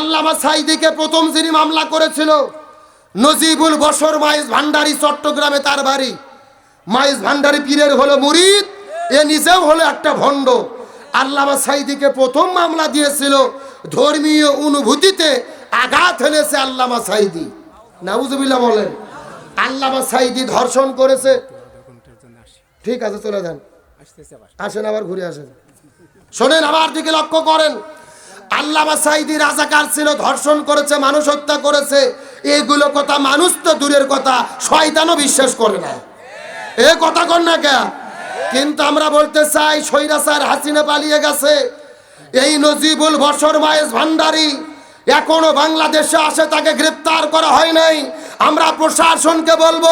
আল্লামা সাইদিকে প্রথম যিনি মামলা করেছিল নজিবুল বসর মাইজ ভান্ডারি চট্টগ্রামে তার বাড়ি। মাইজ ভান্ডারি পীরের হলো মুরিদ এ নিজেও হলো একটা ভণ্ড। আল্লামা সাইদিকে প্রথম মামলা দিয়েছিল ধর্মীয় অনুভূতিতে আঘাত হেনেছে আল্লামা সাইদি। নাউজুবিল্লাহ বলেন আল্লামা সাইদি ধর্ষণ করেছে। ঠিক আছে চলে যান। আসেন আবার ঘুরে আসেন। শোনেন আমার দিকে লক্ষ্য করেন। আল্লামা সাইদি রাজাকার ছিল, ধর্ষণ করেছে, মানুষ হত্যা করেছে। এগুলো কথা মানুষ তো দূরের কথা, শয়তানও বিশ্বাস করে না। এ কথা কর না কে কিন্তু আমরা বলতে চাই সৈরাসার হাসিনা পালিয়ে গেছে। এই নজিবুল বসর মায়েস ভান্ডারি এখনও বাংলাদেশে আসে, তাকে গ্রেপ্তার করা হয় নাই। আমরা প্রশাসনকে বলব,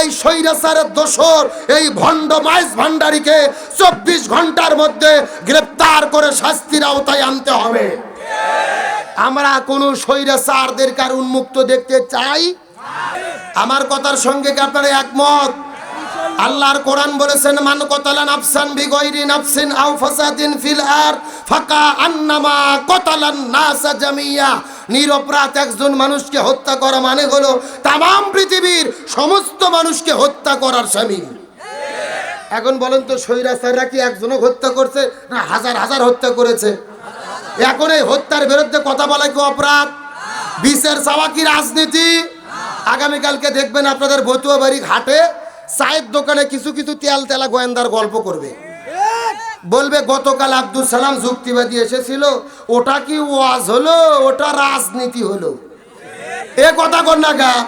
এই সৈরাসার দোসর এই ভণ্ড মাইস ভান্ডারিকে চব্বিশ ঘণ্টার মধ্যে গ্রেপ্তার করে শাস্তির আওতায় আনতে হবে। আমরা কোনো স্বৈরাচারদের কার উন্মুক্ত দেখতে চাই? আমার কথার সঙ্গে কি আপনারা একমত? আল্লাহর কোরআন বলেছেন, মান কতালা নাফসান বিগয়রি নাফসিন আও ফাসাদিন ফিল আর ফাকা আন্নামা কতালান নাসা জামিয়া। নিরপরাধ একজন মানুষকে হত্যা করা মানে হলো তাম পৃথিবীর সমস্ত মানুষকে হত্যা করার স্বামী। এখন বলেন তো সৈরা সৈরাচাররা কি একজনও হত্যা করছে? না, হাজার হাজার হত্যা করেছে। এখন এই হত্যার বিরুদ্ধে কথা বলা কি অপরাধ? বিচার চাওয়া কি রাজনীতি? আগামীকালকে দেখবেন আপনাদের বতুয়া বাড়ি ঘাটে চায়ের দোকানে কিছু কিছু তেল তেলা গোয়েন্দার গল্প করবে। বলবে, গতকাল আব্দুল সালাম যুক্তিবাদী এসেছিল, ওটা কি ওয়াজ হলো, ওটা রাজনীতি হলো? এ কথা কর না গা।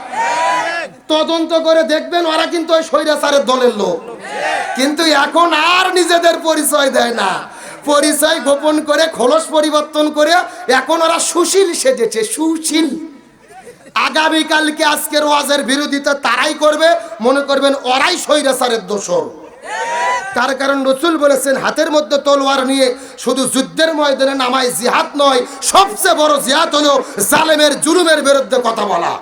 তদন্ত করে দেখবেন ওরা কিন্তু ওই স্বৈরাচারের দলের লোক। কিন্তু এখন আর নিজেদের পরিচয় দেয় না। পরিচয় গোপন করে, খোলস পরিবর্তন করে এখন ওরা সুশীল সেজেছে, সুশীল। আগামীকালকে আজকের ওয়াজের বিরোধিতা তারাই করবে। মনে করবেন ওরাই স্বৈরাচারের দোষর। তার কারণ রসুল বলেছেন, হাতের মধ্যে তলোয়ার নিয়ে শুধু যুদ্ধের ময়দানে নামায় জিহাদ নয়, সবচেয়ে বড় জিহাদ হলো জালেমের জুলুমের বিরুদ্ধে কথা বলা।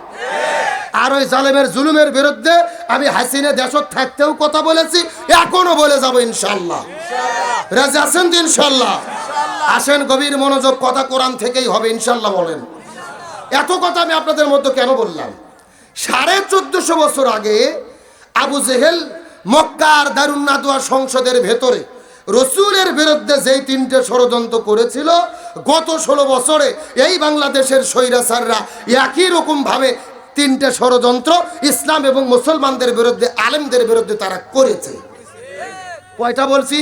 আর ওই জালেমের জুলুমের বিরুদ্ধে আমি হাসিনে দেশত থাকতেও কথা বলেছি, এখনও বলে যাব ইনশাল্লাহ রাজি আছেন তো ইনশাল্লাহ আসেন, গভীর মনোযোগ কথা কোরআন থেকেই হবে ইনশাল্লাহ বলেন। এত কথা আমি আপনাদের মধ্যে কেন বললাম? সাড়ে চোদ্দশো বছর আগে আবু জেহেল মক্কার দারুন্নাদুয়া সংসদের ভেতরে রসুলের বিরুদ্ধে যেই তিনটে ষড়যন্ত্র করেছিল, গত ষোলো বছরে এই বাংলাদেশের স্বৈরাচাররা একই রকমভাবে তিনটে ষড়যন্ত্র ইসলাম এবং মুসলমানদের বিরুদ্ধে, আলেমদের বিরুদ্ধে তারা করেছে। কয়টা বলছি?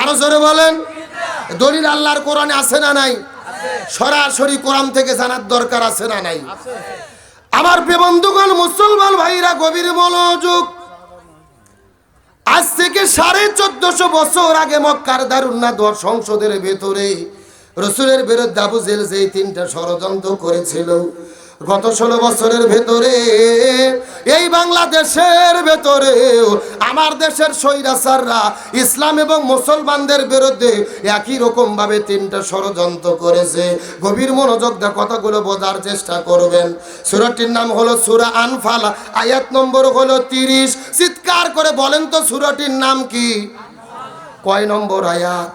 আরও জোরে বলেন। দলিল আল্লাহর কোরআনে আছে না নাই? সরাসরি কোরআন থেকে জানার দরকার আছে না নাই? আমার বন্ধুগণ, মুসলমান ভাইরা, গভীর মনোযোগ। আজ থেকে সাড়ে চোদ্দশো বছর আগে মক্কার দারুন্না ধর সংসদের ভেতরে রসুলের বিরুদ্ধে আবু জেল যে তিনটা ষড়যন্ত্র করেছিল গত ষোলো বছরের ভেতরে, এই বাংলাদেশের ভেতরে আমার দেশের সৈরাচাররা ইসলাম এবং মুসলমানদের বিরুদ্ধে একই রকম ভাবে তিনটা ষড়যন্ত্র করেছে। গভীর মনোযোগ দিয়ে কথাগুলো বোঝার চেষ্টা করবেন। সুরাটির নাম হলো সুরা আনফাল, আয়াত নম্বর হলো তিরিশ। চিৎকার করে বলেন তো সুরাটির নাম কি? কয় নম্বর আয়াত?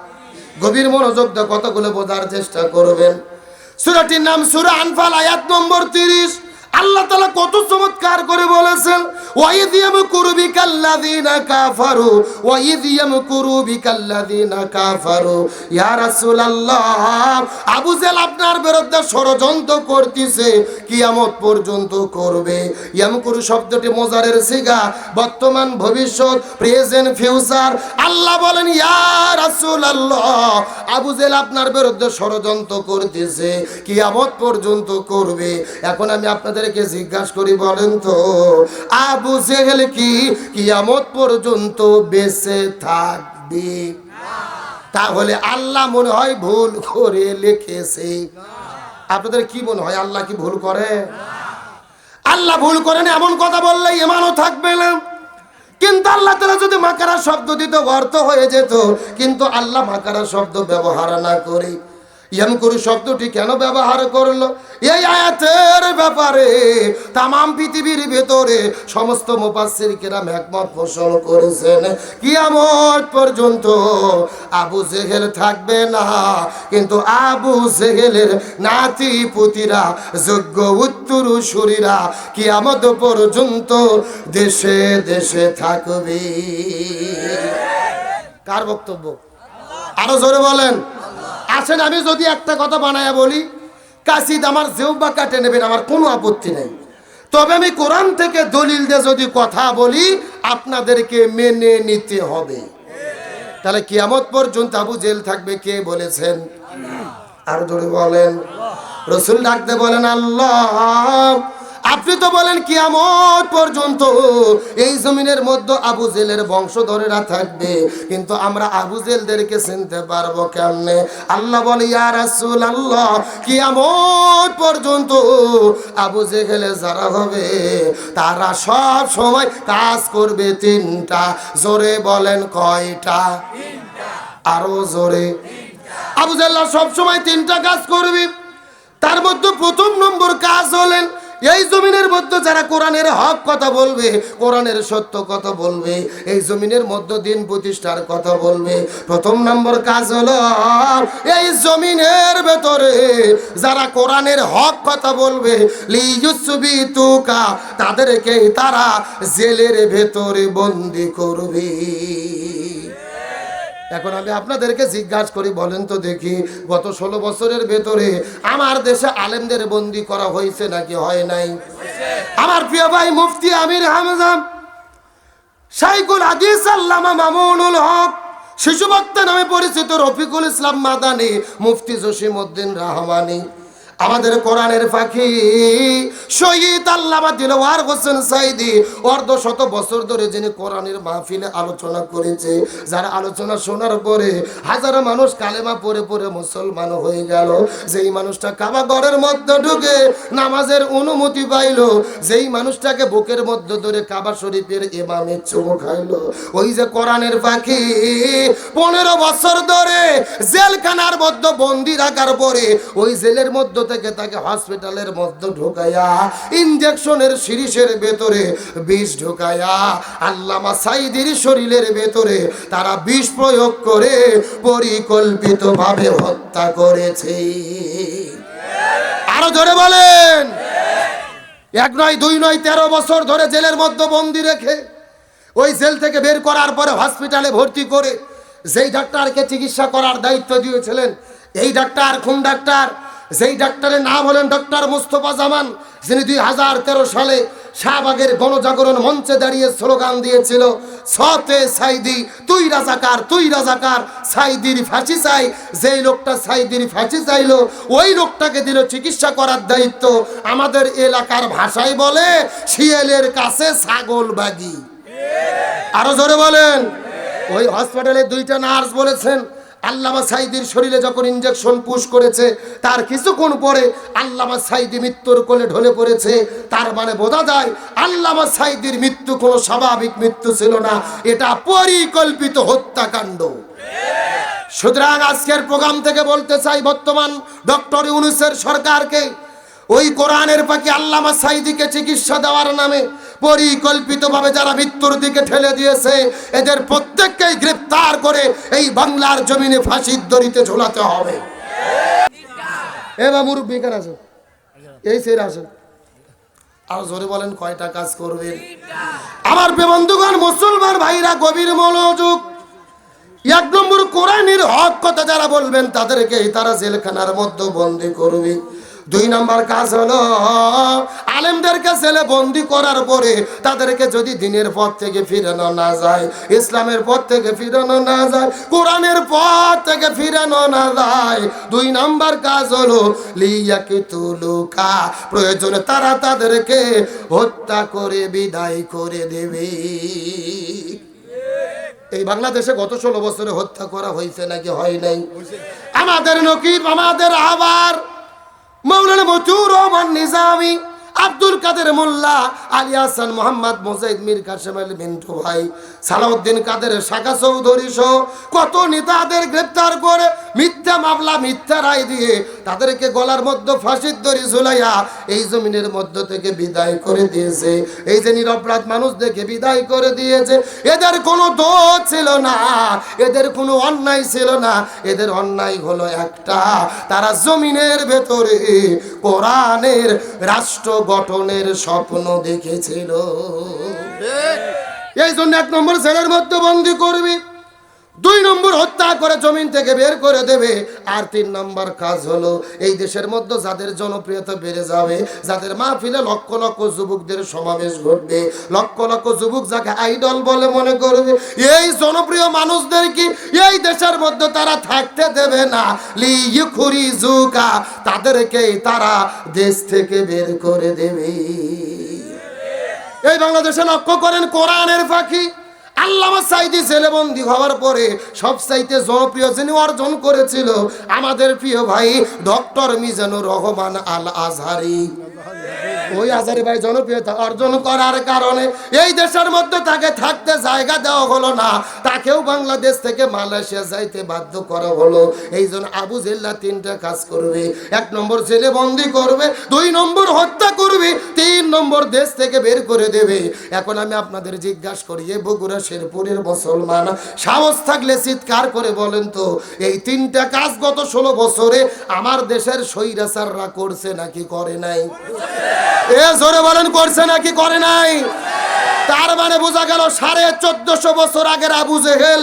গভীর মনোযোগ দিয়ে কতগুলো বোঝার চেষ্টা করবেন। সুরাটির নাম সুরা আনফাল, আয়াত নম্বর তিরিশ। আল্লাহ তালা কত চমৎকার করে বলেছেন ওয়াইদিয়াম কুরবি কাফারু ওয়াইদিয়াম কুরবি কাফারু। আবু জেল আপনার বিরুদ্ধে ষড়যন্ত্র করতেছে, কিয়ামত পর্যন্ত করবে। ইয়ামকুরু শব্দটি মোজারের সিগা, বর্তমান ভবিষ্যৎ, প্রেজেন্ট, ফিউচার। আল্লাহ বলেন, ইয়া রাসূলুল্লাহ। আবু জেল আপনার বিরুদ্ধে ষড়যন্ত্র করতেছে, কিয়ামত পর্যন্ত করবে। এখন আমি আপনাদেরকে জিজ্ঞাসা করি, বলেন তো, আবু জেহেল কি কিয়ামত পর্যন্ত বেঁচে থাকবে? তাহলে আল্লাহ মনে হয় ভুল করে লিখেছে। আপনাদের কি মনে হয়, আল্লাহ কি ভুল করে? আল্লাহ ভুল করেন, এমন কথা বললে এমানও থাকবে না। কিন্তু আল্লাহ তারা যদি মাকারা শব্দ দিত, অর্থ হয়ে যেত। কিন্তু আল্লাহ মাকারা শব্দ ব্যবহার না করে। ইয়ামকুরু শব্দটি কেন ব্যবহার করল? এই আয়াতের ব্যাপারে তামাম পৃথিবীর ভেতরে সমস্ত মুফাসসির কেরাম একমত পোষণ করেছেন। কিয়ামত পর্যন্ত আবু জেহেল থাকবে না, কিন্তু আবু জেহেলের নাতি পুতিরা, যোগ্য উত্তরসূরিরা কিয়ামত পর্যন্ত দেশে দেশে থাকবে। কার বক্তব্য? আরও জোরে বলেন। আসেন, আমি যদি একটা কথা বানায়া বলি, কাশিদ আমার জেউবা কাটে নেবেন, আমার কোনো আপত্তি নেই। তবে আমি কোরআন থেকে দলিল দিয়ে যদি কথা বলি, আপনাদেরকে মেনে নিতে হবে। তাহলে কিয়ামত পর্যন্ত আবু জেল থাকবে, কে বলেছেন? আর জোরে বলেন। রসুল ডাকতে বলেন, আল্লাহ আপনি তো বলেন কিয়ামত পর্যন্ত এই জমিনের মধ্যে আবু জেলের বংশধরেরা থাকবে, কিন্তু আমরা আবু জেলদেরকে চিনতে পারব কেমনে? আল্লাহ বলে, ইয়া রাসূল আল্লাহ কিয়ামত পর্যন্ত আবু জেহেলে যারা হবে, তারা সব সময় কাজ করবে তিনটা। জোরে বলেন কয়টা? আরও জোরে। আবু জাল্লা সবসময় তিনটা কাজ করবে। তার মধ্যে প্রথম নম্বর কাজ হলেন এই জমিনের মধ্যে যারা কোরআনের হক কথা বলবে, কোরআনের সত্য কথা বলবে, এই জমিনের মধ্যে দিন প্রতিষ্ঠার কথা বলবে। প্রথম নম্বর কাজ হলো, এই জমিনের ভেতরে যারা কোরআনের হক কথা বলবে তুকা তাদেরকে তারা জেলের ভেতরে বন্দি করবে। এখন আমি আপনাদেরকে জিজ্ঞাসা করি, বলেন তো দেখি, গত ষোলো বছরের ভেতরে আমার দেশে আলেমদের বন্দি করা হয়েছে নাকি হয় নাই? আমার প্রিয় ভাই মুফতি আমির হামজাম শাইকুল হাদিস আল্লামা মামুনুল হক, শিশু বক্তা নামে পরিচিত রফিকুল ইসলাম মাদানি, মুফতি জসিম উদ্দিন রহমানি। আমাদের কোরআনের পাখি শহীদ আল্লামা দিলওয়ার হোসেন সাইদি, অর্ধ শত বছর ধরে যিনি কোরআনের মাহফিলে আলোচনা করেছে। যার আলোচনা শোনার পরে হাজারো মানুষ কালেমা পড়ে পড়ে মুসলমান হয়ে গেল। যেই মানুষটা কাবা ঘরের মধ্যে ঢুকে নামাজের অনুমতি পাইলো, যেই মানুষটাকে বুকের মধ্যে ধরে কাবা শরীফের ইমামের চুমু খাইলো। ওই যে কোরআনের পাখি, পনেরো বছর ধরে জেলখানার মধ্যে বন্দি রাখার পরে ওই জেলের মধ্য থেকে তাকে হসপিটালের মধ্যে ঢোকাইয়া ইঞ্জেকশনের শিরিষের ভেতরে বিষ ঢোকাইয়া আল্লামা সাইদির শরীরের ভেতরে তারা বিষ প্রয়োগ করে পরিকল্পিতভাবে হত্যা করেছে। আরও ধরে বলেন। এক নয়, দুই নয়, তেরো বছর ধরে জেলের মধ্যে বন্দি রেখে ওই জেল থেকে বের করার পরে হসপিটালে ভর্তি করে যেই ডাক্তারকে চিকিৎসা করার দায়িত্ব দিয়েছিলেন, এই ডাক্তার খুন ডাক্তার? যেই ডাক্তারের নাম হলেন ডক্টর মুস্তফা জামান, যিনি দুই হাজার তেরো সালে শাহবাগের গণজাগরণ মঞ্চে দাঁড়িয়ে স্লোগান দিয়েছিল, সতে সাইদি, তুই রাজাকার তুই রাজাকার, সাইদির ফাঁসি চাই, যেই লোকটা সাইদির ফাঁসি চাইলো, ওই লোকটাকে দিল চিকিৎসা করার দায়িত্ব। আমাদের এলাকার ভাষায় বলে, শিয়ালের কাছে ছাগল বাগি। আরও জোরে বলেন। ওই হসপিটালে দুইটা নার্স বলেছেন আল্লামা সাইদির শরীরে যখন ইঞ্জেকশন পুশ করেছে, তার কিছুক্ষণ পরে আল্লামা সাইদি মৃত্যুর কোলে ঢলে পড়েছে। তার মানে বোঝা যায়, আল্লামা সাইদির মৃত্যু কোনো স্বাভাবিক মৃত্যু ছিল না, এটা পরিকল্পিত হত্যাকাণ্ড। সুতরাং আজকের প্রোগ্রাম থেকে বলতে চাই, বর্তমান ডক্টর ইউনুসের সরকারকে ওই কোরআনের পাখি আল্লামা সাইদিকে চিকিৎসা দেওয়ার নামে পরিকল্পিতভাবে যারা মৃত্যুর দিকে ঠেলে দিয়েছে, এদের প্রত্যেককেই গ্রেপ্তার করে এই বাংলার জমিনে ফাঁসির দড়িতে ঝোলাতে হবে। এবার মুরব্বী কেন আছে এই সের আছে আর জোরে বলেন, কয়টা কাজ করবেন? আমার বন্ধুগণ, মুসলমান ভাইরা, গভীর মনোযোগ। এক নম্বর কোরআনের হক কথা যারা বলবেন তাদেরকে তারা জেলখানার মধ্যে বন্দি করবে। দুই নাম্বার কাজ হলো, আলেমদেরকে জেলে বন্দি করার পরে তাদেরকে যদি দিনের পথ থেকে ফিরানো না যায়, ইসলামের পথ থেকে ফিরানো না যায়, কোরআনের পথ থেকে ফিরানো না যায়, দুই নাম্বার কাজ হলো লিয়াকে তুলুকা প্রয়োজনে তারা তাদেরকে হত্যা করে, বিদায় করে দেবে। এই বাংলাদেশে গত ষোলো বছরে হত্যা করা হয়েছে নাকি হয় নাই? আমাদের নকিব, আমাদের আবার মৌলানা মতুর রহমান নিজামি। আব্দুল কাদের মোল্লা, আলী হাসান, মোহাম্মদ মোজাইদ, মীর কাসেম আলী, মিন্টু ভাই, সালাউদ্দিন কাদের, শাখা চৌধুরী সহ কত নেতাদের গ্রেপ্তার করে মিথ্যা মামলা, মিথ্যা রায় দিয়ে তাদেরকে গলার মধ্যে ফাঁসির দড়ি ঝুলাইয়া এই জমিনের মধ্য থেকে বিদায় করে দিয়েছে। এই যে নিরপরাধ মানুষদেরকে বিদায় করে দিয়েছে। এদের কোনো দোষ ছিল না, এদের কোনো অন্যায় ছিল না। এদের অন্যায় হলো একটা, তারা জমিনের ভেতরে কোরআনের রাষ্ট্র গঠনের স্বপ্ন দেখেছিল। এই জন্য এক নম্বর ছেলের মধ্যে বন্দি করবি। দুই নম্বর হত্যা করে জমিন থেকে বের করে দেবে। আর তিন নম্বর কাজ হলো, এই দেশের মধ্যে যাদের জনপ্রিয়তা বেড়ে যাবে, যাদের মাহফিলে লক্ষ লক্ষ যুবকদের সমাবেশ ঘটবে, লক্ষ লক্ষ যুবক যাকে আইডল বলে মনে করবে, এই জনপ্রিয় মানুষদের কি এই দেশের মধ্যে তারা থাকতে দেবে না? লি ইউখুরি জুকা তাদেরকে তারা দেশ থেকে বের করে দেবে। এই বাংলাদেশে লক্ষ্য করেন, কোরআনের পাখি আল্লামা সাইদি জেলেবন্দি হওয়ার পরে সব চাইতে জনপ্রিয় যিনি অর্জন করেছিল আমাদের প্রিয় ভাই ডক্টর মিজানুর রহমান আল আজহারি ওই আজারি জনপ্রিয়তা অর্জন করার কারণে এই দেশের মধ্যে তাকে থাকতে জায়গা দেওয়া হলো না। তাকেও বাংলাদেশ থেকে মালয়েশিয়া যাইতে বাধ্য করা হলো। এই জন্য আবু জিল্লা তিনটা কাজ করবে। এক নম্বর ছেলে বন্দি করবে, দুই নম্বর হত্যা করবে, তিন নম্বর দেশ থেকে বের করে দেবে। এখন আমি আপনাদের জিজ্ঞাসা করি, এ বগুড়া, শেরপুরের মুসলমান, সাহস থাকলে চিৎকার করে বলেন তো, এই তিনটা কাজ গত ষোলো বছরে আমার দেশের স্বৈরাচাররা করছে নাকি করে নাই? এ জোরে বলেন, করছে নাকি? করে নাই। তার মানে বোঝা গেল সাড়ে চোদ্দশো বছর আগের আবু জেহেল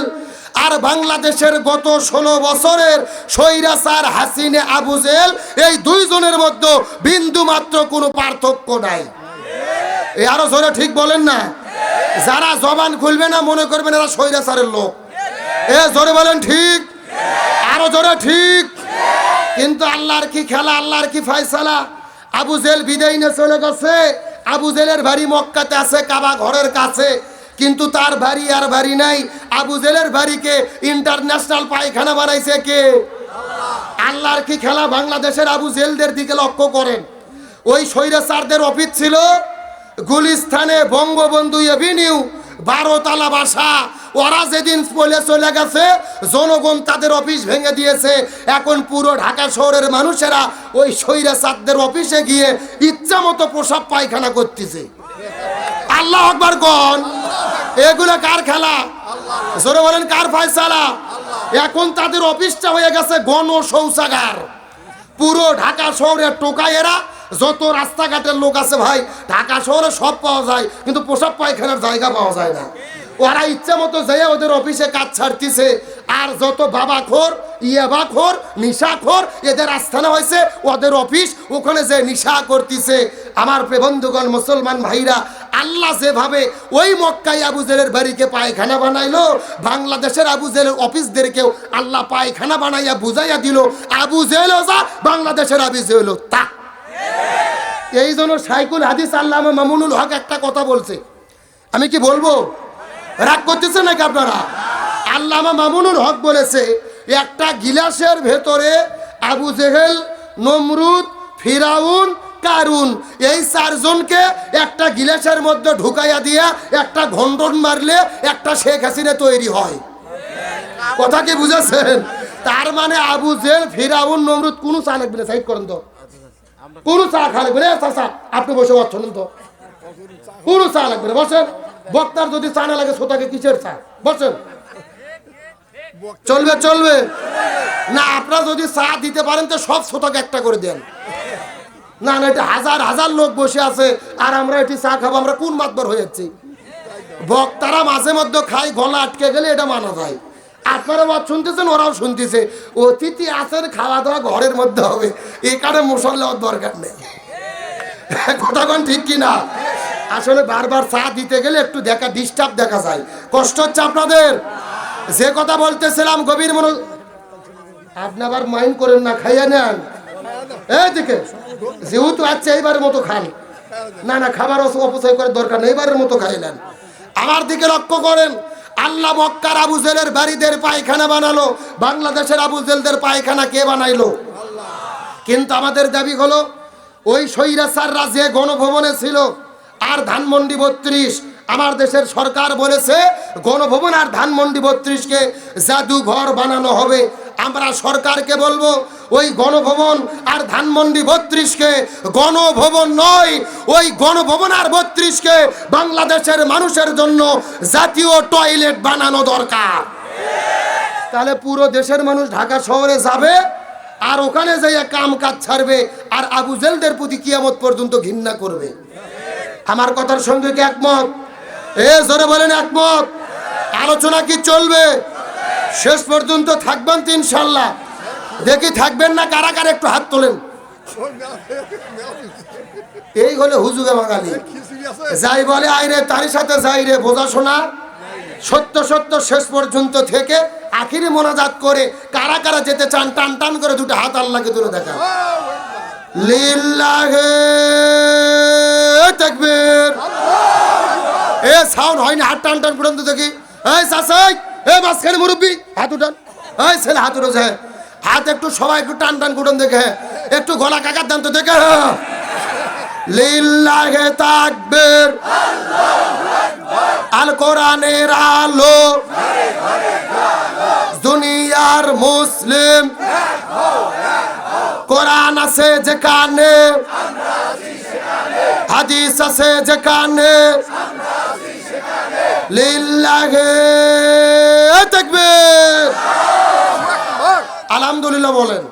আর বাংলাদেশের গত ষোলো বছরের সৈরাসার হাসিনে আবু জেহেল, এই দুইজনের মধ্যে বিন্দু মাত্র কোনো পার্থক্য নাই। এ আরও জোরে ঠিক বলেন না। যারা জবান খুলবে না, মনে করবেন এরা সৈরাসারের লোক। এ জোরে বলেন ঠিক। আরও জোরে ঠিক। কিন্তু আল্লাহর কি খেলা, আল্লাহর কি ফয়সালা? আবু জেল বিদায় নিয়ে চলে গেছে। আবু জেলের বাড়ি মক্কাতে আছে, কাবা ঘরের কাছে। কিন্তু তার বাড়ি আর বাড়ি নাই। আবু জেলের বাড়িকে ইন্টারন্যাশনাল পায়খানা বানাইছে কে? আল্লাহর কি খেলা বাংলাদেশের আবু জেলদের দিকে লক্ষ্য করেন? ওই স্বৈরাচারদের অফিস ছিল গুলিস্থানে বঙ্গবন্ধু এভিনিউ। বারো তালা বাসা। ওরা যেদিন বলে চলে গেছে, জনগণ তাদের অফিস ভেঙে দিয়েছে। এখন পুরো ঢাকা শহরের মানুষেরা ওই স্বৈরাচারদের অফিসে গিয়ে ইচ্ছা মতো প্রসাব পায়খানা করতেছে। আল্লাহ আকবার কন। এগুলো কার খেলা? জোরে বলেন, কার ফায়সালা? এখন তাদের অফিসটা হয়ে গেছে গণ শৌচাগার পুরো ঢাকা শহরের টোকাইয়েরা যত রাস্তাঘাটের লোক আছে ভাই, ঢাকা শহরে সব পাওয়া যায়, কিন্তু পোশাক পায়খানার জায়গা পাওয়া যায় না। ওরা ইচ্ছা মতো যেয়ে ওদের অফিসে কাজ ছাড়তিছে। আর যত বাবা খোর ইয়াবা খোর নিশা খোর এদের আস্থানা হয়েছে, ওদের অফিস ওখানে যে নিশা করতেছে। আমার বন্ধুগণ মুসলমান ভাইরা, আল্লাহ যেভাবে ওই মক্কাই আবু জেলের বাড়িকে পায়খানা বানাইলো, বাংলাদেশের আবু জেলের অফিসদেরকেও আল্লাহ পায়খানা বানাইয়া বুঝাইয়া দিল, আবু জেলও যা বাংলাদেশের আবু জেলও তা এই জন্য সাইকুল হাদিস আল্লাহ মামুনুল হক একটা কথা বলছে। আমি কি বলব? রাগ করতেছে নাকি আপনারা? আল্লামা মামুনুল হক বলেছে, একটা গিলাসের ভেতরে আবু জেহেল, নমরুদ, ফিরাউন, কারুন, এই চারজনকে একটা গিলাসের মধ্যে ঢুকাইয়া দিয়া একটা ঘন্টন মারলে একটা শেখ হাসিনা তৈরি হয়। কথা কি বুঝেছেন? তার মানে আবু জেল ফিরাউন, নমরুদ কোনো সাইড করেন তো। কোনো চা খা লাগবে না চাচা আপনি বসে পাচ্ছেন তো। কোনো চা লাগবে বসেন। বক্তার যদি চা না লাগে শ্রোতাকে কিসের চা? বসেন। চলবে চলবে। না, আপনারা যদি চা দিতে পারেন তো সব শ্রোতাকে একটা করে দেন। না না, এটা হাজার হাজার লোক বসে আছে, আর আমরা এটি চা খাব, আমরা কোন মাতবার হয়ে যাচ্ছি? বক্তারা মাঝে মধ্যে খাই গলা আটকে গেলে এটা মানা যায়। আপনারা বাদ শুনতেছেন, ওরাও শুনতেছে। অতিথি আছেন খাওয়া দাওয়া ঘরের মধ্যে হবে। এখানে মশলার দরকার নেই। কথা কোন ঠিক কিনা? আসলে বারবার চা দিতে গেলে একটু দেখা ডিস্টার্ব দেখা যায়। কষ্ট হচ্ছে আপনাদের? যে কথা বলতেছিলাম, গভীর মনো আপনি আবার মাইন্ড করেন না, খাইয়া নেন। এইদিকে যেহেতু আছে এইবারের মতো খান। না না, খাবার অপচয় করার দরকার নেই এবারের মতো খাইলেন আমার দিকে লক্ষ্য করেন আল্লাহ মক্কার আবু জেলের বাড়িদের পায়খানা বানালো, বাংলাদেশের আবু জেলদের পায়খানা কে বানাইলো? কিন্তু আমাদের দাবি হলো, ওই স্বৈরাচাররা যে গণভবনে ছিল, আর ধানমন্ডি বত্রিশ, আমার দেশের সরকার বলেছে, গণভবন আর ধানমন্ডি বত্রিশকে জাদুঘর বানানো হবে। আমরা সরকারকে বলব ওই গণভবন আর ধানমন্ডি বত্রিশকে গণভবন নয়, ওই গণভবন আর বত্রিশকে বাংলাদেশের মানুষের জন্য জাতীয় টয়লেট বানানো দরকার। তাহলে পুরো দেশের মানুষ ঢাকা শহরে যাবে আর ওখানে যাইয়া কাম কাজ ছাড়বে আর আবু জেলদের প্রতি কিয়ামত পর্যন্ত ঘৃণা করবে। আমার কথার সঙ্গে কি একমত? এ, জোরে বলেন একমত। আলোচনা কি চলবে? শেষ পর্যন্ত থাকবেন তো ইনশাল্লাহ। দেখি থাকবেন না কারা কারা একটু হাত তোলেন। এই হলে হুজুগে বাঙালি। যাই বলে, আইরে, তারই সাথে যাই রে বোঝা শোনা সত্য সত্য, শেষ পর্যন্ত থেকে আখিরি মোনাজাত করে কারা কারা যেতে চান, টান টান করে দুটো হাত আল্লাহকে তুলে দেখা লিল্লাহে তাকবীর। এ সাউন্ড হয় হাত টান টান পর্যন্ত দেখি। এই চাচাই এ মাঝখানে মুরব্বি, হাত উঠান। এই ছেলে হাত উঠেছে। হাত একটু সবাই একটু টান টান কুটন দেখে। একটু গলা কাকার দান তো দেখে। লিল্লাহে তাকবীর। আল কোরআনের আলো। দুনিয়ার মুসলিম। কোরআন আছে যেখানে। হাদিস আছে যেখানে। লিল্লাহে তাকবীর। আলহামদুলিল্লাহ বলেন,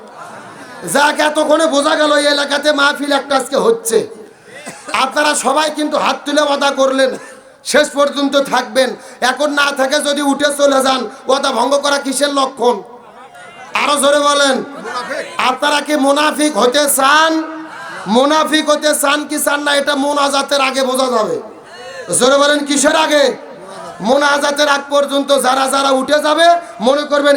যাক, এতক্ষণে বোঝা গেল এই এলাকাতে মাহফিল একটা আজকে হচ্ছে। আপনারা সবাই কিন্তু হাত তুলে ওয়াদা করলেন, শেষ পর্যন্ত থাকবেন। এখন না থাকে যদি উঠে চলে যান, ওয়াদা ভঙ্গ করা কিসের লক্ষণ? আরও জোরে বলেন, আপনারা কি মুনাফিক হতে চান? মুনাফিক হতে চান কি চান না, এটা মন মোনাজাতের আগে বোঝা যাবে। জোরে বলেন, কিসের আগে? মন মোনাজাতের আগ পর্যন্ত যারা যারা উঠে যাবে, মনে করবেন